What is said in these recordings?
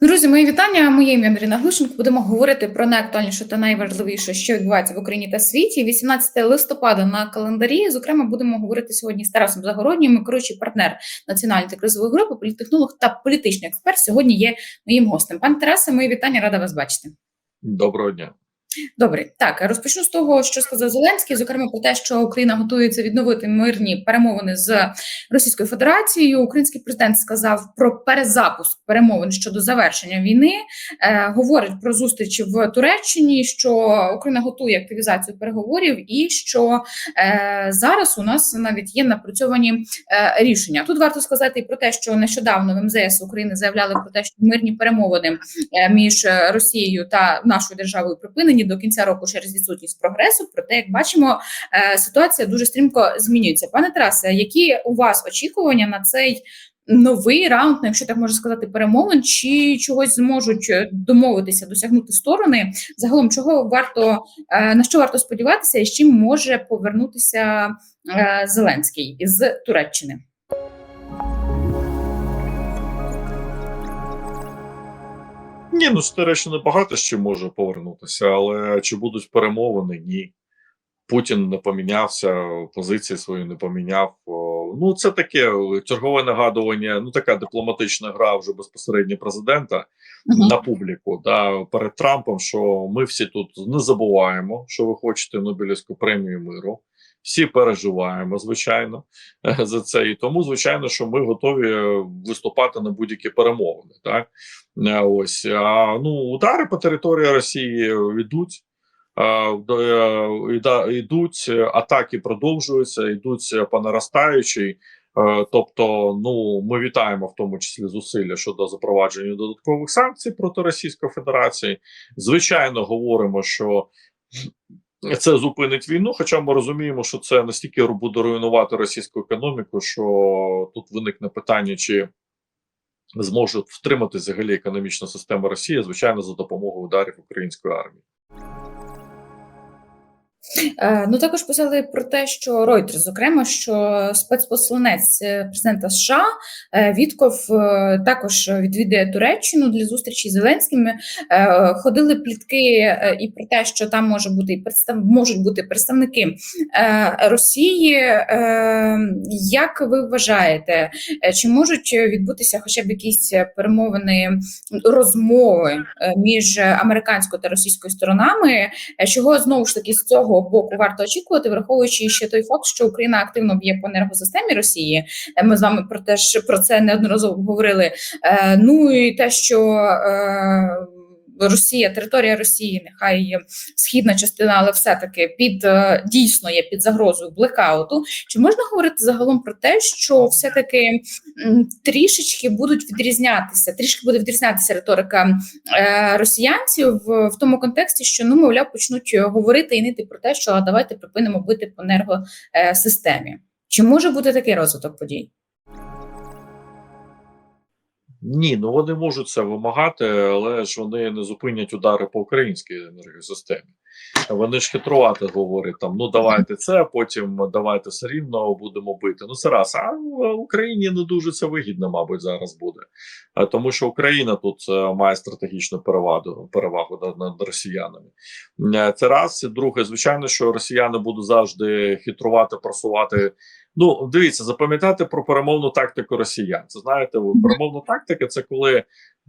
Друзі, мої вітання. Моє ім'я Маріна Глушенко. Будемо говорити про найактуальніше та найважливіше, що відбувається в Україні та світі. 18 листопада на календарі. Зокрема, будемо говорити сьогодні з Тарасом Загороднім, керуючий партнер національної кризової групи, політтехнолог та політичний експерт. Сьогодні є моїм гостем. Пане Тарасе, мої вітання, рада вас бачити. Доброго дня. Добре, так розпочну з того, що сказав Зеленський, зокрема про те, що Україна готується відновити мирні перемовини з Російською Федерацією. Український президент сказав про перезапуск перемовин щодо завершення війни. Е, говорить про зустріч в Туреччині, що Україна готує активізацію переговорів, і що е, зараз у нас навіть є напрацьовані е, рішення. Тут варто сказати і про те, що нещодавно в МЗС України заявляли про те, що мирні перемовини е, між Росією та нашою державою припинені до кінця року через відсутність прогресу. Проте, як бачимо, е, ситуація дуже стрімко змінюється. Пане Тарасе, які у вас очікування на цей новий раунд, якщо так можна сказати, перемовин, чи чогось зможуть е, домовитися, досягнути сторони? Загалом, чого варто е, на що варто сподіватися, і з чим може повернутися Зеленський із Туреччини? Ні, ну з Туреччини багато ще може повернутися, але чи будуть перемовини? Ні. Путін не помінявся, позиції свої не поміняв. Ну, це таке чергове нагадування, ну така дипломатична гра вже безпосередньо президента uh-huh. на публіку да, перед Трампом. Що ми всі тут не забуваємо, що ви хочете Нобелівську премію миру. Всі переживаємо, звичайно, за це. І тому, звичайно, що ми готові виступати на будь-які перемовини. Так ось а ну удари по території Росії йдуть. Йдуть атаки, продовжуються, йдуть по наростаючій. Тобто, ну ми вітаємо в тому числі зусилля щодо запровадження додаткових санкцій проти Російської Федерації. Звичайно, говоримо, що це зупинить війну. Хоча ми розуміємо, що це настільки буде руйнувати російську економіку, що тут виникне питання, чи зможуть втримати взагалі економічну систему Росії, звичайно, за допомогою ударів української армії. Е, ну також писали про те, що Reuters, зокрема, що спецпосланець е, президента США е, Вітков також відвідує Туреччину для зустрічі з Зеленським. Ходили плітки і про те, що там може бути і представ можуть бути представники Росії. Як ви вважаєте, чи можуть відбутися хоча б якісь перемовини розмови між американською та російською сторонами? Чого знову ж таки з цього? Боку варто очікувати, враховуючи ще той факт, що Україна активно б'є по енергосистемі Росії. Е, ми з вами про те ж про це неодноразово говорили. Е, ну і те, що е, Росія, територія Росії, нехай східна частина, але все-таки під е, дійсно є під загрозою блекауту. Чи можна говорити загалом про те, що все-таки трішечки будуть відрізнятися, трішки буде відрізнятися риторика е, росіянців в, в тому контексті, що ну мовляв почнуть говорити і нити про те, що давайте припинимо бити по енергосистемі. Чи може бути такий розвиток подій? Ні, ну вони можуть це вимагати, але ж вони не зупинять удари по українській енергосистемі. Вони ж хитрувати говорять там: ну давайте це, потім давайте все рівно будемо бити. Ну це раз. А Україні не дуже це вигідно, мабуть, зараз буде, тому що Україна тут е, має стратегічну перевагу перевагу над росіянами. Е, це раз. Друге, звичайно, що росіяни будуть завжди хитрувати, просувати. Ну, дивіться, запам'ятати про перемовну тактику росіян. Це знаєте, перемовна тактика це коли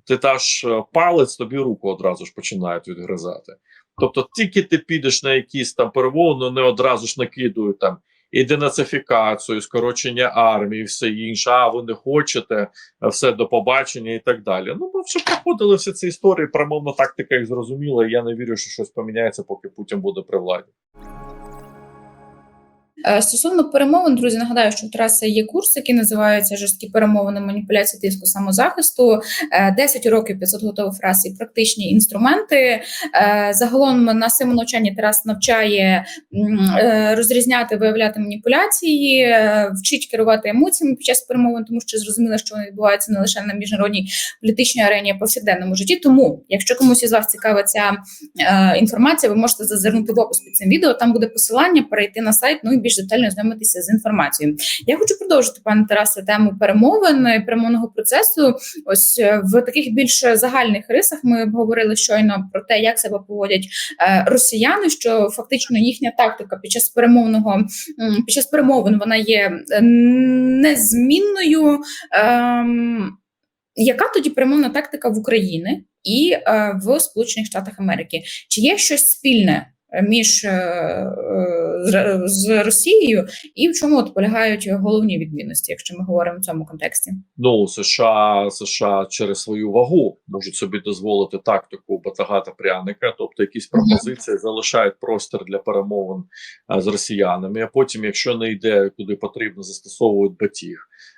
ти даш е, палець, тобі руку одразу ж починають відгризати. Тобто, тільки ти підеш на якісь там перемовини, не одразу ж накидують там і денацифікацію, скорочення армії, все інше. А ви не хочете все до побачення і так далі. Ну ми вже проходили всі ці історії. Перемовна тактика їх зрозуміла. і Я не вірю, що щось поміняється, поки Путін буде при владі. Е, стосовно перемовин, друзі, нагадаю, що у Тараса є курс, який називається жорсткі перемовини маніпуляції тиску самозахисту. 10 е, років 500 готових фраз і практичні інструменти. Е, загалом на цьому навчанні Тарас навчає розрізняти, виявляти маніпуляції, вчить керувати емоціями під час перемовин, тому що зрозуміло, що вони відбуваються не лише на міжнародній політичній арені, а повсякденному житті. Тому, якщо комусь із вас цікава ця інформація, ви можете зазирнути в опис під цим відео. Там буде посилання, перейти на сайт. Ну і більш детально знайомитися з інформацією. Я хочу продовжити, пане Тарасе, тему перемовин перемовного процесу. Ось е, в таких більш загальних рисах ми говорили щойно про те, як себе поводять е, росіяни, що фактично їхня тактика під час перемовного під час перемовин вона є е, незмінною. Ем, яка тоді перемовна тактика в Україні і е, в Сполучених Штатах Америки? Чи є щось спільне між е, е, з, Росією, і в чому от полягають головні відмінності, якщо ми говоримо в цьому контексті? Ну, США США через свою вагу можуть собі дозволити тактику батагата пряника, тобто якісь пропозиції залишають простір для перемовин з росіянами. А потім, якщо не йде куди потрібно, застосовують батіг.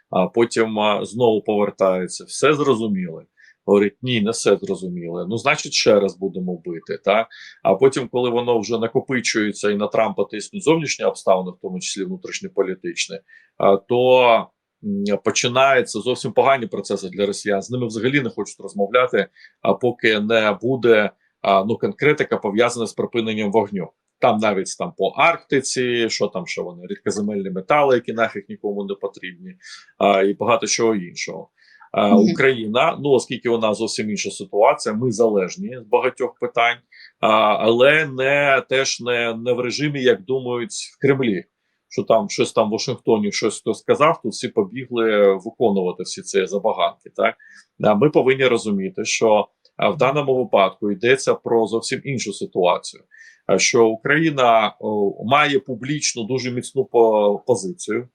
А потім знову повертаються. Все зрозуміли. Говорить, ні, не все зрозуміли. Ну, значить, ще раз будемо бити. Так? А потім, коли воно вже накопичується і на Трампа тиснуть зовнішні обставини, в тому числі внутрішньополітичні, то починаються зовсім погані процеси для росіян. З ними взагалі не хочуть розмовляти, а поки не буде ну конкретика пов'язана з припиненням вогню. Там навіть там по Арктиці, що там, що вони рідкоземельні метали, які нафіг нікому не потрібні, а, і багато чого іншого. А, Україна, ну оскільки вона зовсім інша ситуація, ми залежні з багатьох питань, а, але не теж не, не в режимі, як думають в Кремлі що там щось там в Вашингтоні щось хто сказав, тут всі побігли виконувати всі ці забаганки. Так ми повинні розуміти, що в даному випадку йдеться про зовсім іншу ситуацію. Що Україна о, має публічну дуже міцну позицію.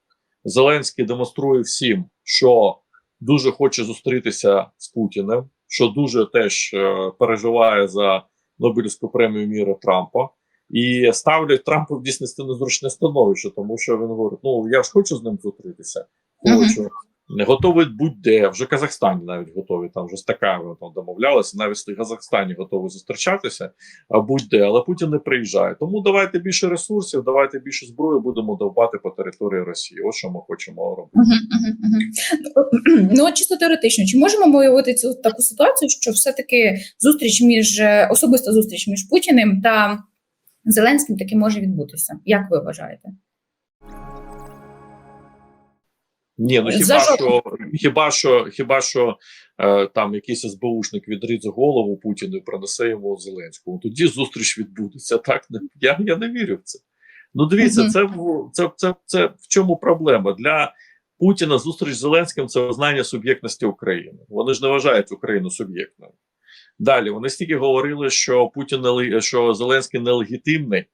Зеленський демонструє всім, що дуже хоче зустрітися з Путіним, що дуже теж е, переживає за Нобелівську премію міра Трампа і ставлять Трампа в дійсності незручне становище, тому що він говорить: ну я ж хочу з ним зустрітися, хочу. Не готовий будь-де, вже Казахстані навіть готові, там вже з такими там домовлялися, навіть в Казахстані готові зустрічатися, а будь-де, але Путін не приїжджає. Тому давайте більше ресурсів, давайте більше зброї, будемо довбати по території Росії. Ось що ми хочемо робити. Ну, чисто теоретично, чи можемо ми уявити цю таку ситуацію, що все-таки зустріч між е, особиста зустріч між Путіним та Зеленським таки може відбутися? Як ви вважаєте? Ні, ну хіба За що, хіба що, хіба що е, там якийсь СБУшник відріже голову Путіну і принесе йому Зеленському. Тоді зустріч відбудеться. Так не я, я не вірю в це. Ну дивіться, Мгм. це, в- це, це, це в чому проблема для Путіна. Зустріч з Зеленським це визнання суб'єктності України. Вони ж не вважають Україну суб'єктною. Далі вони стільки говорили, що Путін неле- що Зеленський нелегітимний.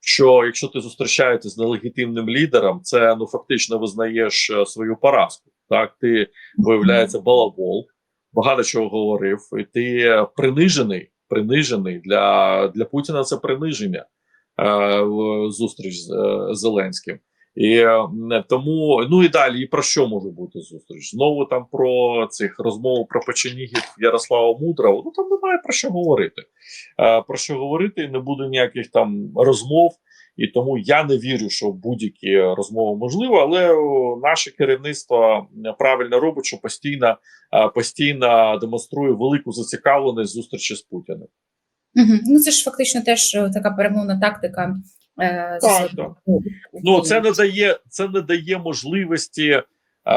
Що якщо ти зустрічаєшся з нелегітимним лідером, це ну фактично визнаєш е, свою поразку. Так, ти виявляється балабол, багато чого говорив, і ти принижений. Принижений для, для Путіна це приниження е, зустріч з е, Зеленським. І е, тому ну і далі, і про що може бути зустріч? Знову там про цих розмов про печенігів Ярослава Мудрого. Ну там немає про що говорити. Е, про що говорити, не буде ніяких там розмов. І тому я не вірю, що будь-які розмови можливі, але наше керівництво правильно робить, що постійно, е, постійно демонструє велику зацікавленість зустрічі з Путіним. Мгм. Ну, це ж фактично теж е, така перемовна тактика. Е, з- Так, так. Ну це не дає це не дає можливості е,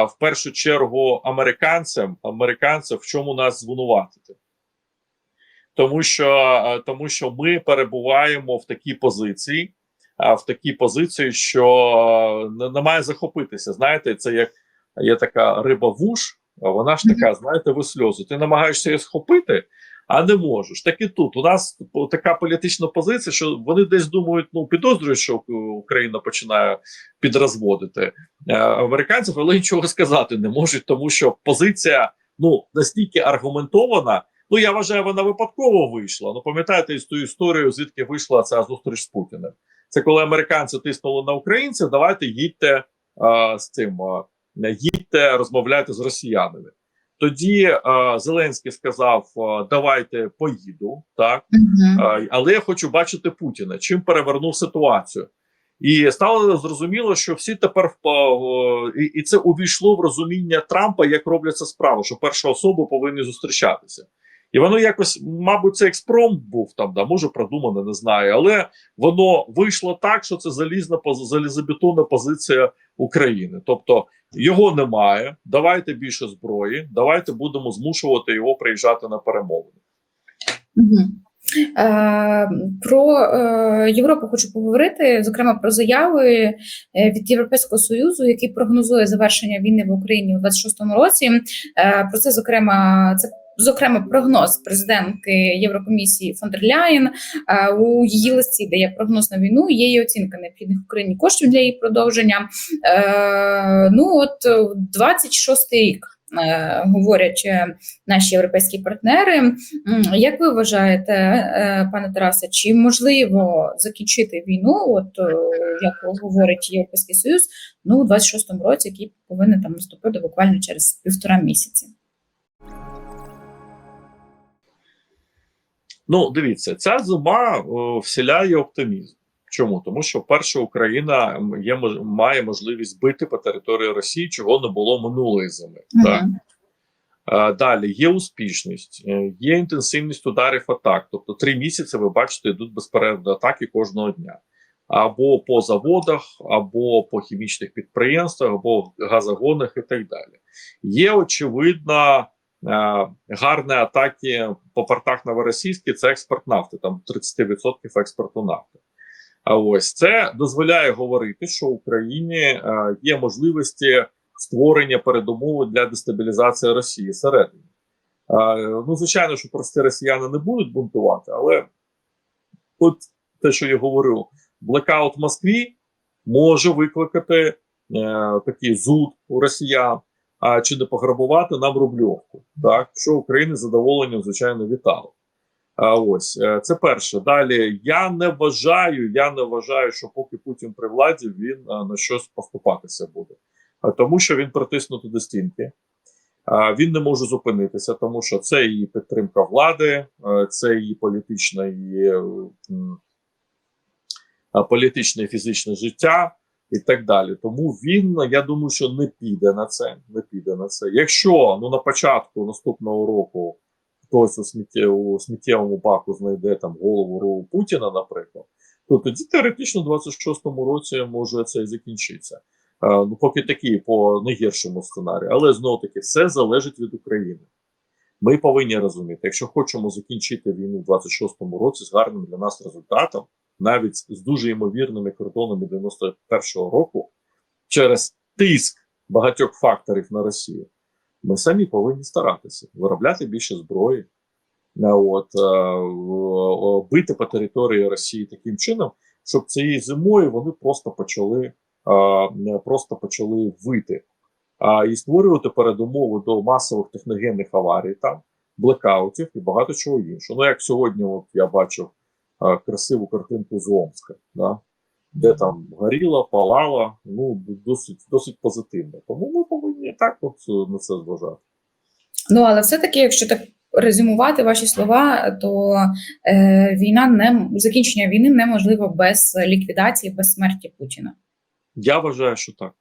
в першу чергу американцям, американцям в чому нас звинуватити. Тому що, е, тому що ми перебуваємо в такій позиції, а в такій позиції, що е, не, не має захопитися. Знаєте, це як є така риба вуш, а вона ж така, знаєте, ви сльози. Ти намагаєшся її схопити, а не можеш. Так і тут у нас така політична позиція, що вони десь думають, ну підозрюють, що Україна починає підрозводити е, американців, але нічого сказати не можуть, тому що позиція ну настільки аргументована. Ну я вважаю, вона випадково вийшла. Ну пам'ятаєте ту історію, звідки вийшла ця зустріч з Путіним? Це коли американці тиснули на українців. Давайте їдьте а, з цим, а, їдьте розмовляйте з росіянами. Тоді е, Зеленський сказав: давайте поїду, так угу. але я хочу бачити Путіна. Чим перевернув ситуацію. І стало зрозуміло, що всі тепер впа- і, і це увійшло в розуміння Трампа, як робляться справи, що перша особа повинні зустрічатися. І воно якось, мабуть, це експромт був там, да, може продумано, не знаю. Але воно вийшло так, що це залізна залізобетонна позиція України. Тобто його немає. Давайте більше зброї, давайте будемо змушувати його приїжджати на перемовини. Е, про е, Європу хочу поговорити, зокрема про заяви е, від Європейського союзу, який прогнозує завершення війни в Україні у 26-му році. Про це зокрема це. Зокрема, прогноз президентки Єврокомісії фон е, у її листі, де є прогноз на війну, є і оцінка необхідних Україні коштів для її продовження. Е, ну от 26-й рік е, говорять е, наші європейські партнери. Як ви вважаєте, пане Тарасе, чи можливо закінчити війну, от як говорить Європейський Союз, ну у 26-му році, який повинен там наступити буквально через півтора місяці? Ну, дивіться, ця зима о, вселяє оптимізм. Чому? Тому що перша Україна є має можливість бити по території Росії, чого не було минулої зими. Так? Мгм. Е, Далі є успішність, е, є інтенсивність ударів атак. Тобто три місяці ви бачите, йдуть безперервні атаки кожного дня. Або по заводах, або по хімічних підприємствах, або газогонах і так далі. Є очевидно е, гарні атаки по портах новоросійські це експорт нафти, там 30% експорту нафти. А ось це дозволяє говорити, що в Україні е, є можливості створення передумови для дестабілізації Росії всередині. Е, ну, звичайно, що прості росіяни не будуть бунтувати, але от те, що я говорю, блекаут в Москві може викликати е, такий зуд у росіян, а чи не пограбувати нам рубльовку, так що Україна з задоволенням, звичайно, вітала. А ось е, це перше. Далі я не вважаю, я не вважаю, що поки Путін при владі він е, на щось поступатися буде, тому що він притиснутий до стінки. Він не може зупинитися, тому що це її підтримка влади, е, це її політичне її політичне і фізичне життя і так далі. Тому він, я думаю, що не піде на це. Не піде на це. Якщо ну на початку наступного року хтось у, сміттє, у сміттєвому баку знайде там голову Ру Путіна, наприклад, то тоді теоретично в 26-му році може це і закінчитися. Е, ну, поки такі по найгіршому сценарію, але знову таки все залежить від України. Ми повинні розуміти, якщо хочемо закінчити війну в 26-му році з гарним для нас результатом, навіть з дуже ймовірними кордонами 91-го року, через тиск багатьох факторів на Росію, ми самі повинні старатися виробляти більше зброї, е, от, е, бити по території Росії таким чином, щоб цієї зимою вони просто почали, е, просто почали вити а, і створювати передумови до масових техногенних аварій, там, блекаутів і багато чого іншого. Ну, як сьогодні, от я бачив красиву картинку з Омска, да, де там горіло, палало, ну, досить, досить позитивно. Тому ми повинні так от е, на це зважати. Ну але все-таки, якщо так резюмувати ваші слова, то е, війна не закінчення війни неможливо без ліквідації, без смерті Путіна. Я вважаю, що так.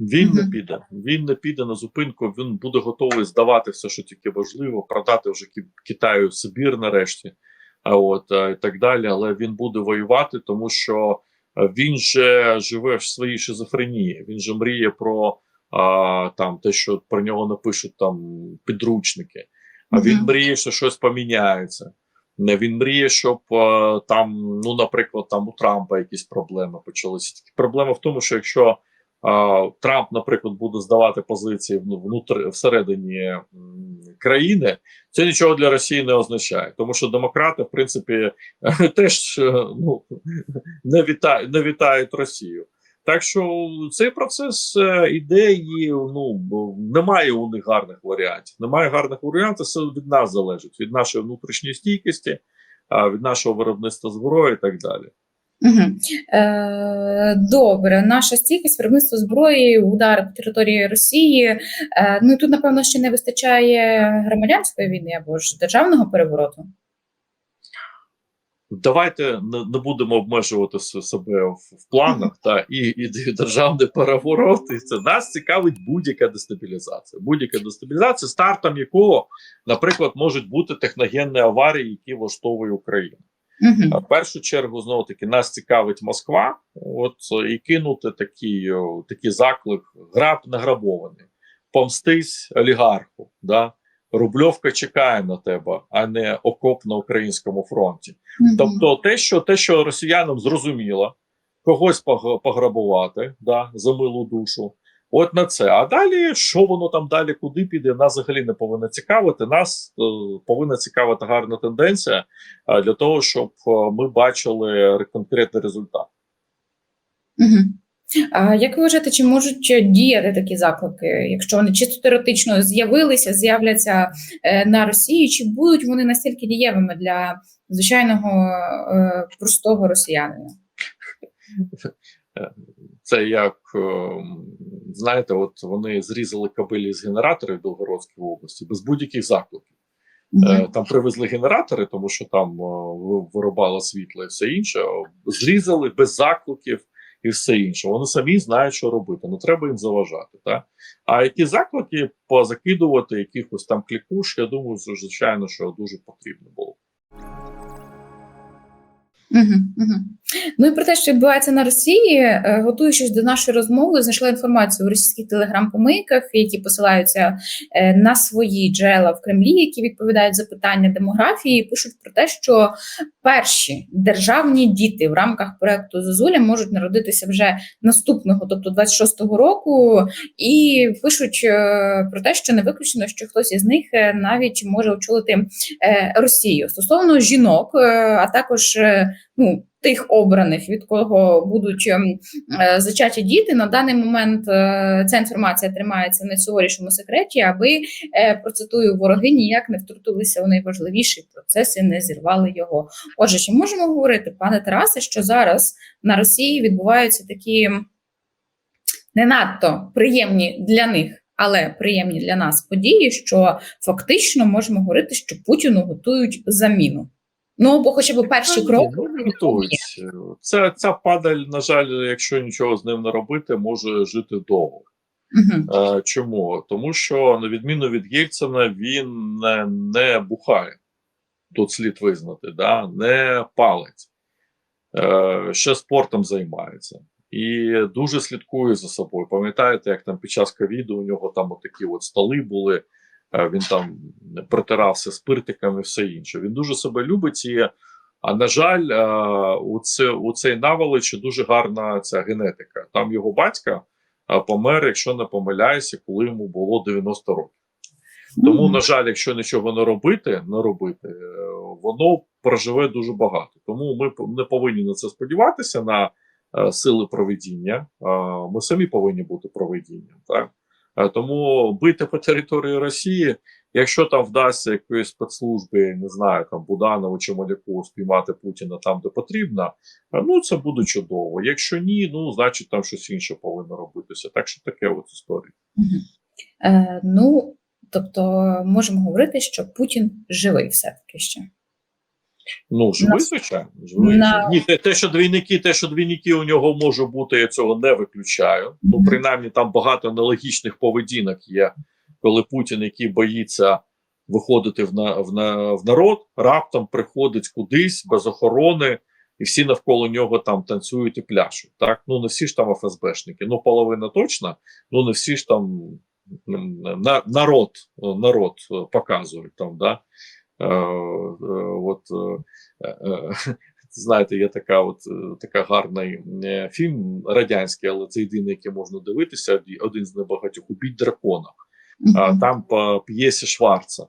Він не піде. Він не піде на зупинку. Він буде готовий здавати все, що тільки важливо, продати вже Ки- Китаю Сибір нарешті, а от е, і так далі. Але він буде воювати, тому що е, він же живе в своїй шизофренії. Він же мріє про а, там те, що про нього напишуть там підручники. А він мріє, що щось поміняється. Не, Він мріє, щоб е, там, ну, наприклад, там у Трампа якісь проблеми почалися. Проблема в тому, що якщо Трамп, наприклад, буде здавати позиції вну- внутри всередині країни, це нічого для Росії не означає, тому що демократи, в принципі, теж е, ну, не, вітають, не вітають Росію. Так що цей процес е, іде і ну немає у них гарних варіантів. Немає гарних варіантів, це від нас залежить, від нашої внутрішньої стійкості, від нашого виробництва зброї і так далі. Угу. Е, добре, наша стійкість виробництво зброї, удари по території Росії. Е, ну і тут, напевно, ще не вистачає громадянської війни або ж державного перевороту. давайте не, не будемо обмежувати себе в, в планах та і, і державний переворот. І це нас цікавить будь-яка дестабілізація. Будь-яка дестабілізація, стартом якого, наприклад, можуть бути техногенні аварії, які влаштовує Україна. Угу. в першу чергу, знову таки, нас цікавить Москва, от е, і кинути такий, о, такий заклик: граб награбований, помстись олігарху. Да? Рубльовка чекає на тебе, а не окоп на українському фронті. Тобто, те, що те, що росіянам зрозуміло, когось пог- пограбувати да, за милу душу. От на це. А далі, що воно там далі, куди піде, нас взагалі не повинно цікавити. Нас е, повинна цікавити гарна тенденція е, для того, щоб е, ми бачили конкретний результат. Угу. А як ви вважаєте, чи можуть діяти такі заклики, якщо вони чисто теоретично з'явилися, з'являться е, на Росії, чи будуть вони настільки дієвими для звичайного е, простого росіянина? Це як е, знаєте, от вони зрізали кабелі з генераторів в області без будь-яких закликів. Е, Там привезли генератори, тому що там е, вирубало світло і все інше. Зрізали без закликів і все інше. Вони самі знають, що робити. Не треба їм заважати. Так? А які заклики позакидувати якихось там клікуш, я думаю, звичайно, що дуже потрібно було. Угу, угу. Ну і про те, що відбувається на Росії, е, готуючись до нашої розмови, знайшла інформацію у російських телеграм-помийках, які посилаються е, на свої джерела в Кремлі, які відповідають за питання демографії, пишуть про те, що перші державні діти в рамках проекту Зозуля можуть народитися вже наступного, тобто 26-го року, і пишуть е, про те, що не виключено, що хтось із них навіть може очолити Росію. Стосовно жінок, а також ну, тих обраних, від кого будуть ем, е, зачаті діти. На даний момент е, ця інформація тримається в найсуворішому секреті, аби е, процитую вороги ніяк не втрутилися у найважливіший процес і не зірвали його. Отже, чи можемо говорити, пане Тарасе, що зараз на Росії відбуваються такі не надто приємні для них. Але приємні для нас події, що фактично можемо говорити, що Путіну готують заміну. Ну або хоча б перші кроки. ну. Це ця падаль, на жаль, якщо нічого з ним не робити, може жити довго. Мгм. Е, чому? Тому що, на відміну від Єльцина, він не, не бухає. Тут слід визнати, да? не палить, е, ще спортом займається. І дуже слідкує за собою. Пам'ятаєте, як там під час ковіду у нього там отакі от столи були, він там протирався спиртиками і все інше. Він дуже себе любить і. А на жаль, е, у, це, у цей наволочі дуже гарна ця генетика. Там його батька е, помер, якщо не помиляюся, коли йому було 90 років. Тому, на жаль, якщо нічого не робити, не робити, е, воно проживе дуже багато. Тому ми не повинні на це сподіватися на е, сили проведіння. Е, Ми самі повинні бути проведінням. Так? Е, Тому бити по території Росії, якщо там вдасться якоїсь спецслужбі, не знаю, там Буданову чи Маляку спіймати Путіна там, де потрібно, е, ну це буде чудово. Якщо ні, ну значить там щось інше повинно робитися. Так що таке от історія. Е, ну, тобто, можемо говорити, що Путін живий все-таки ще. Ну, живий, звичайно. Живий. на- Ні, те, те, що двійники, те, що двійники у нього може бути, я цього не виключаю. Ну, принаймні, там багато аналогічних поведінок є, коли Путін, який боїться виходити в, на, в, на, в народ, раптом приходить кудись без охорони, і всі навколо нього там танцюють і пляшуть. Так? Ну, не всі ж там ФСБшники, ну, половина точно, ну не всі ж там на, народ, народ показують там, да? Е, от, е, е, знаєте, є така от така гарний фільм радянський, але це єдиний, який можна дивитися. Один з небагатьох убіть дракона. А там по п'єсі Шварца.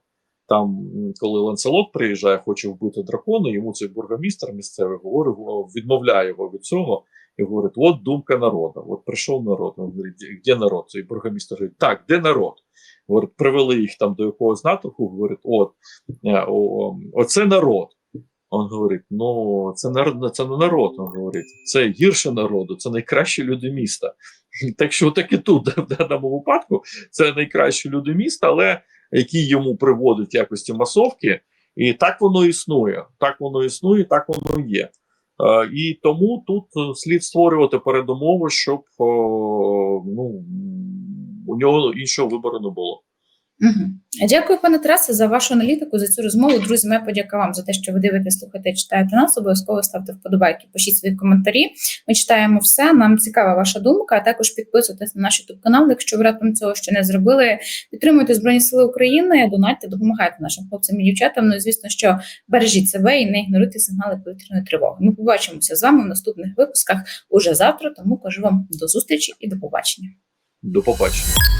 Там, коли Ланцелот приїжджає, хоче вбити дракона, йому цей бургомістр місцевий говорить, відмовляє його від цього і говорить: от думка народу, от прийшов народ. Він говорить, де народ? Цей бургомістр говорить, так, де народ? Говорить, привели їх там до якогось натовпу, говорить, от, е, оце народ. Он говорить: ну, це народ, це не народ. Он говорить, це гірше народу, це найкращі люди міста. Так що, так і тут, в даному випадку, це найкращі люди міста, але які йому приводять якості масовки, І так воно існує. Так воно існує, так воно є. Е, і тому тут е, слід створювати передумови, щоб ну, у нього іншого вибору не було. Угу. Дякую, пане Тарасе, за вашу аналітику, за цю розмову. Друзі, моя подяка вам за те, що ви дивитесь, слухаєте, читаєте нас. Обов'язково ставте вподобайки, пишіть свої коментарі. Ми читаємо все. Нам цікава ваша думка. А також підписуйтесь на наш youtube канал, якщо ви раптом цього ще не зробили. Підтримуйте Збройні Сили України, донатьте, допомагайте нашим хлопцям і дівчатам. Ну і звісно, що бережіть себе і не ігноруйте сигнали повітряної тривоги. Ми побачимося з вами в наступних випусках уже завтра. Тому кажу вам до зустрічі і до побачення. До побачення.